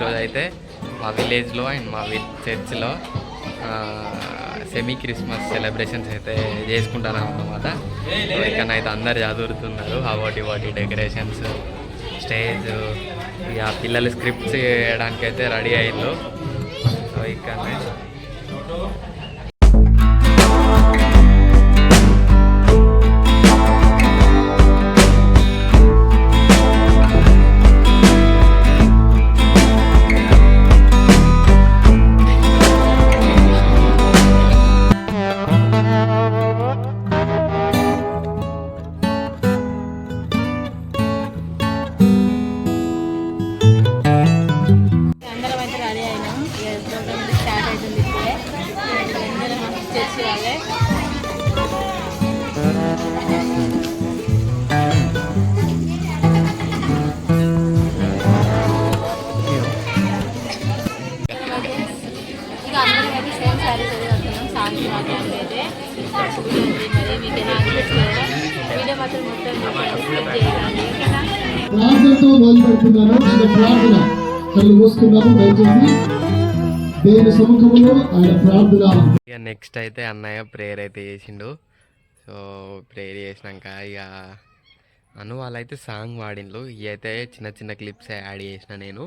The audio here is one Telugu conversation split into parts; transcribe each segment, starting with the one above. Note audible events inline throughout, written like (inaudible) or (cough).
ఈరోజు అయితే మా విలేజ్లో అండ్ మా చర్చ్లో సెమీ క్రిస్మస్ సెలబ్రేషన్స్ అయితే చేసుకుంటున్నాం అన్నమాట ఇక్కడ అయితే అందరు చదువుతున్నారు. అవాటి వాటి డెకరేషన్స్ స్టేజ్ ఇక పిల్లలు స్క్రిప్ట్స్ చేయడానికి అయితే రెడీ అయ్యారు సో శారీస్ అయితే కడుతున్నాం సాంగ్స్ మాత్రం అయితే చూడండి మరి మీకు ఎలా అనిపిస్తుందో వీడియో మాత్రం మొత్తం చూడండి స్కిప్ చేయకండి ఓకేనా? ప్రార్థనతో మొదలు పెడుతున్నాను ఆయన ప్రార్థన కళ్ళు మూసుకున్నాము. దయచేసి దేవుని సముఖంలో ఆయన ప్రార్థన. ఇక నెక్స్ట్ అయితే అన్నయ్య ప్రేయర్ అయితే చేసిండు. సో ప్రేయర్ చేసినాక ఇక అను వాళ్ళైతే సాంగ్ పాడిండ్రు ఇవి అయితే చిన్న చిన్న క్లిప్స్ యాడ్ చేసిన నేను.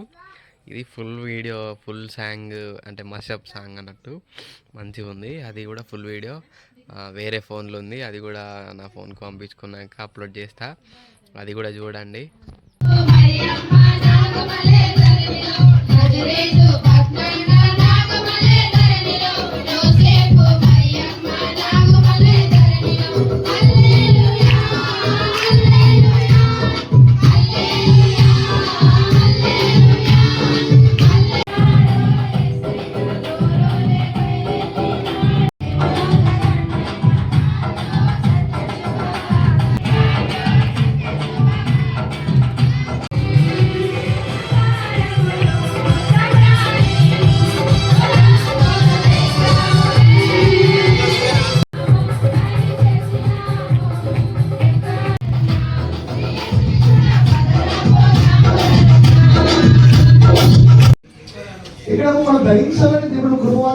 ఇది ఫుల్ వీడియో ఫుల్ సాంగ్ అంటే మషప్ సాంగ్ అన్నట్టు మంచిగా ఉంది అది కూడా ఫుల్ వీడియో వేరే ఫోన్లో ఉంది అది కూడా నా ఫోన్కి పంపించుకున్నాక అప్లోడ్ చేస్తా అది కూడా చూడండి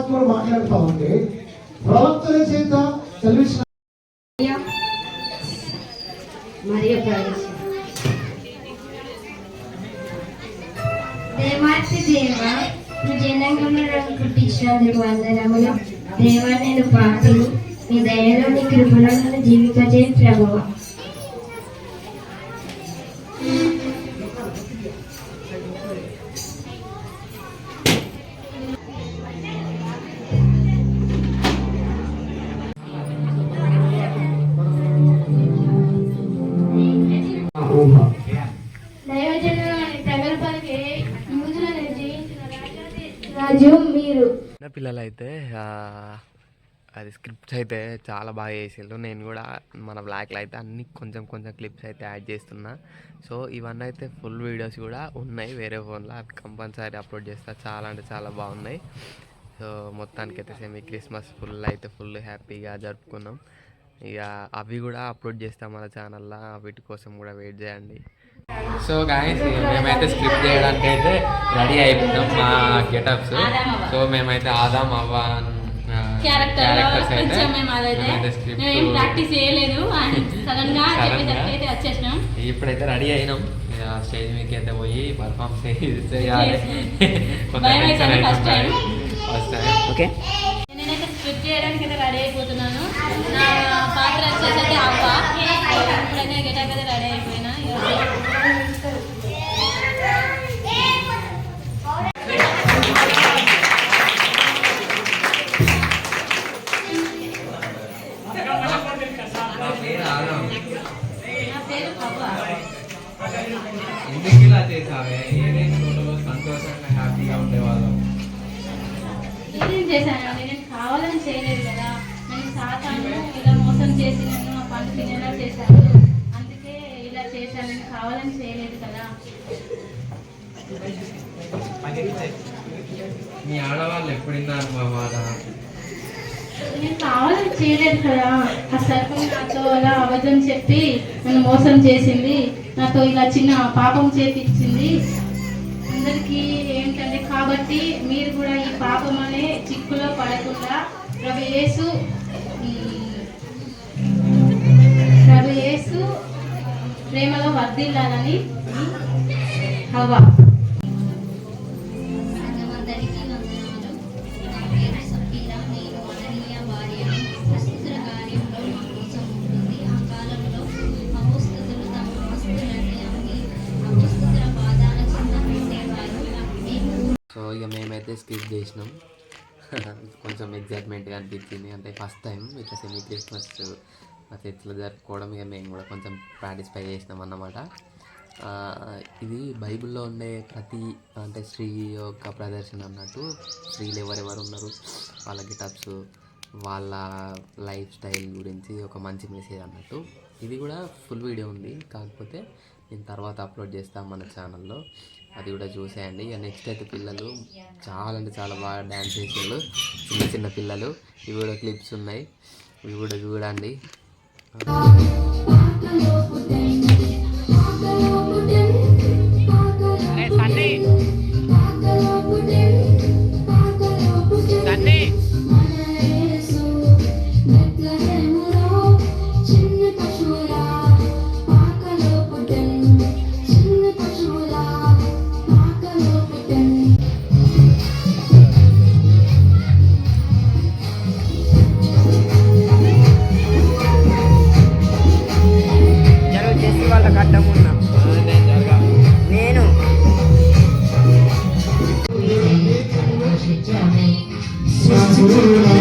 కూడా మాట్లాడుతూ ఉంటే ప్రవక్తల చేత తెలిసిన మరియు? దేవాతి దేవ నువ్వు పుట్టించినందుకు వందనములు. దేవ నేను పాపలు మీ దయలో నీ కృపలో నన్ను జీవింపజే చిన్నపిల్లలు అయితే అది స్క్రిప్ట్స్ అయితే చాలా బాగా చేసిండ్రు నేను కూడా మన బ్లాక్లో అయితే అన్ని కొంచెం కొంచెం క్లిప్స్ అయితే యాడ్ చేస్తున్నా. సో ఇవన్నీ అయితే ఫుల్ వీడియోస్ కూడా ఉన్నాయి. వేరే ఫోన్లో అవి కంపల్సరీ అప్లోడ్ చేస్తా. చాలా అంటే చాలా బాగున్నాయి. సో మొత్తానికి అయితే సెమీ క్రిస్మస్ ఫుల్ అయితే ఫుల్ హ్యాపీగా జరుపుకున్నాం. ఇక అవి కూడా అప్లోడ్ చేస్తాం మన ఛానల్లో వీటి కోసం కూడా వెయిట్ చేయండి. సో గాయస్ మేమైతే స్క్రిప్ట్ చేయడానికి అయితే రెడీ అయిపోతాం మా గెటప్స్ సో మేమైతే ఆదాం అవ్వ క్యారెక్టర్ క్యారెక్టర్స్ అయితే మేమైతే స్క్రిప్ట్ ప్రాక్టీస్ చేయలేదు. సడన్గా అయితే వచ్చేసినాం. ఇప్పుడైతే రెడీ అయినాం. స్టేజ్ మీదకి అయితే పోయి పర్ఫామ్ (laughs) చేయాలి. (laughs) కొంత టెన్షన్. ఫస్ట్ టైం ఓకే నేనైతే స్క్రిప్ట్ చేయడానికి అయితే రెడీ అయిపోతున్నాను. నా పాత్ర వచ్చేసి అయితే అవ్వ. ఎందుకు ఇలా చేసావే ఏదైనా రోజులు సంతోషంగా హ్యాపీగా ఉండేవాళ్ళం. నేనేం చేశానండి నేను కావాలని చేయలేదు కదా. నేను సాతాను ఇలా మోసం చేసి నన్ను ఆ పని తినేలా చేశాను. అందుకే ఇలా చేశాను నేను కావాలని చేయలేదు కదా. మీ ఆడవాళ్ళు ఎప్పుడు విన్నారు మా మాట నేను కావాలని చేయలేదు కదా. ఆ సర్పం నాతో అలా అబద్ధం చెప్పి నన్ను మోసం చేసింది. నాతో ఇలా చిన్న పాపం చేపించింది. అందరికీ ఏంటంటే కాబట్టి మీరు కూడా ఈ పాపం అనే చిక్కులో పడకుండా ప్రభు యేసు ప్రభు యేసు ప్రేమలో వర్ధిల్లాలని హవా. స్కిప్ చేసినాం. (laughs) కొంచెం ఎగ్జైట్మెంట్గా అనిపించింది. అంటే ఫస్ట్ టైం ఇట్లా సెమీ క్రిస్మస్ మా చర్చిలో జరుపుకోవడం ఇక మేము కూడా కొంచెం పార్టిసిపేట్ చేసినాం అన్నమాట. ఇది బైబిల్లో ఉండే ప్రతి అంటే స్త్రీ యొక్క ప్రదర్శన అన్నట్టు స్త్రీలు ఎవరెవరు ఉన్నారు వాళ్ళ గిటప్స్ వాళ్ళ లైఫ్ స్టైల్ గురించి ఒక మంచి మెసేజ్ అన్నట్టు. ఇది కూడా ఫుల్ వీడియో ఉంది. కాకపోతే నేను తర్వాత అప్లోడ్ చేస్తాను మన ఛానల్లో అది కూడా చూసేయండి. ఇక నెక్స్ట్ అయితే పిల్లలు చాలా అంటే చాలా బాగా డ్యాన్స్ చేసారు చిన్న చిన్న పిల్లలు. ఇవి కూడా క్లిప్స్ ఉన్నాయి. ఇవి కూడా చూడండి. ఇంకా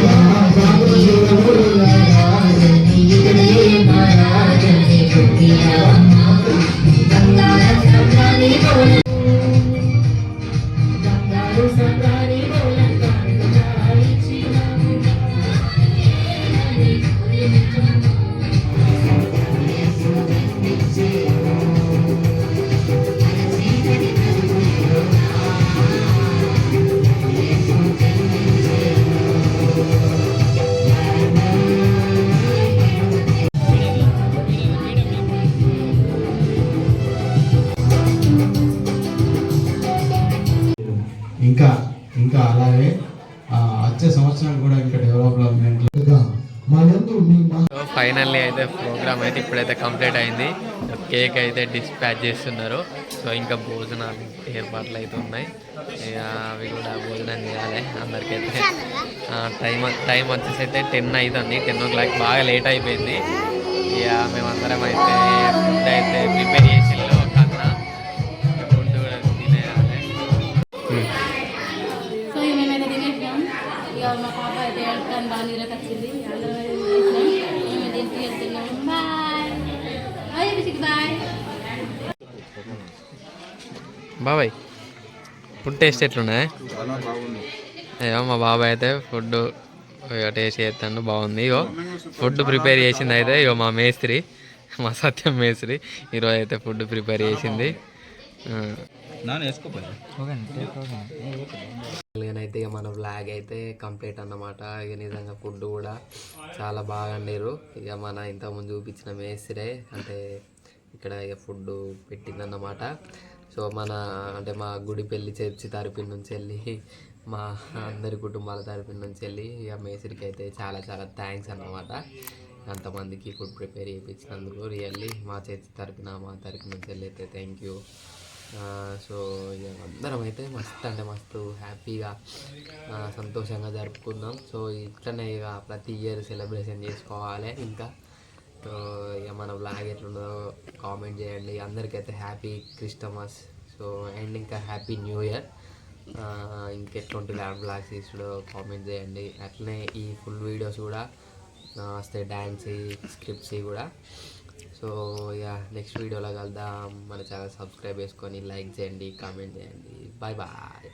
ఫైనల్లీ అయితే ప్రోగ్రామ్ అయితే ఇప్పుడైతే కంప్లీట్ అయింది. కేక్ అయితే డిస్పాచ్ చేస్తున్నారు. సో ఇంకా భోజనాలు ఏర్పాట్లు అయితే ఉన్నాయి. ఇక అవి కూడా భోజనం చేయాలి అందరికైతే. టైం టైం వచ్చేసి అయితే టెన్ అవుతుంది టెన్ ఓ క్లాక్ బాగా లేట్ అయిపోయింది. ఇక మేమందరం అయితే ఫుడ్ అయితే ప్రిపేర్ చేసి ఒక ఫుడ్ కూడా తినేయాలి. సో మేమైతే ఇక మా పాప అయితే బాగా వచ్చింది అందరం అయితే తినేసినాం మేము దీనికి వెళ్తున్నాం బాయ్ బాయ్ రిషిక్ బాయ్ బాబాయ్ ఫుడ్ టేస్ట్ ఎట్లున్నాయి? అయ్యో మా బాబాయ్ అయితే ఫుడ్ టేస్ట్ చేస్తాను బాగుంది. ఇగో ఫుడ్ ప్రిపేర్ చేసింది అయితే ఇగో మా మేస్త్రి మా సత్యం మేస్త్రి ఈరోజు అయితే ఫుడ్ ప్రిపేర్ చేసింది. నేనైతే ఇక మన బ్లాగ్ అయితే కంప్లీట్ అన్నమాట. ఇక నిజంగా ఫుడ్ కూడా చాలా బాగా వండారు ఇక మన ఇంతకుముందు చూపించిన మేస్త్రే అంటే ఇక్కడ ఇక ఫుడ్ పెట్టిందన్నమాట. సో మన అంటే మా గుడి పెళ్ళి చర్చి తరపు నుంచి వెళ్ళి మా అందరి కుటుంబాల తరపు నుంచి వెళ్ళి ఇక మేస్త్రికి అయితే చాలా చాలా థ్యాంక్స్ అన్నమాట. అంతమందికి ఫుడ్ ప్రిపేర్ చేయించినందుకు. రియల్లీ మా చర్చి తరపున మా తరపు నుంచి వెళ్ళి అయితే థ్యాంక్ యూ సో ఇక అందరం అయితే మస్తు అంటే మస్తు హ్యాపీగా సంతోషంగా జరుపుకుందాం సో ఇట్లనే ఇక ప్రతి ఇయర్ సెలబ్రేషన్ చేసుకోవాలి. ఇంకా ఇక మన బ్లాగ్ ఎట్లుందో కామెంట్ చేయండి. అందరికైతే హ్యాపీ క్రిస్టమస్ సో అండ్ ఇంకా హ్యాపీ న్యూ ఇయర్ ఇంకెట్లుంటి ల్యాబ్ బ్లాగ్స్ తీసుడు కామెంట్ చేయండి. అట్లనే ఈ ఫుల్ వీడియోస్ కూడా వస్తాయి డ్యాన్స్ స్క్రిప్ట్స్ కూడా. సో ఇక నెక్స్ట్ వీడియోలో కలుద్దాం. మన ఛానల్ సబ్స్క్రైబ్ చేసుకొని లైక్ చేయండి కామెంట్ చేయండి. Bye bye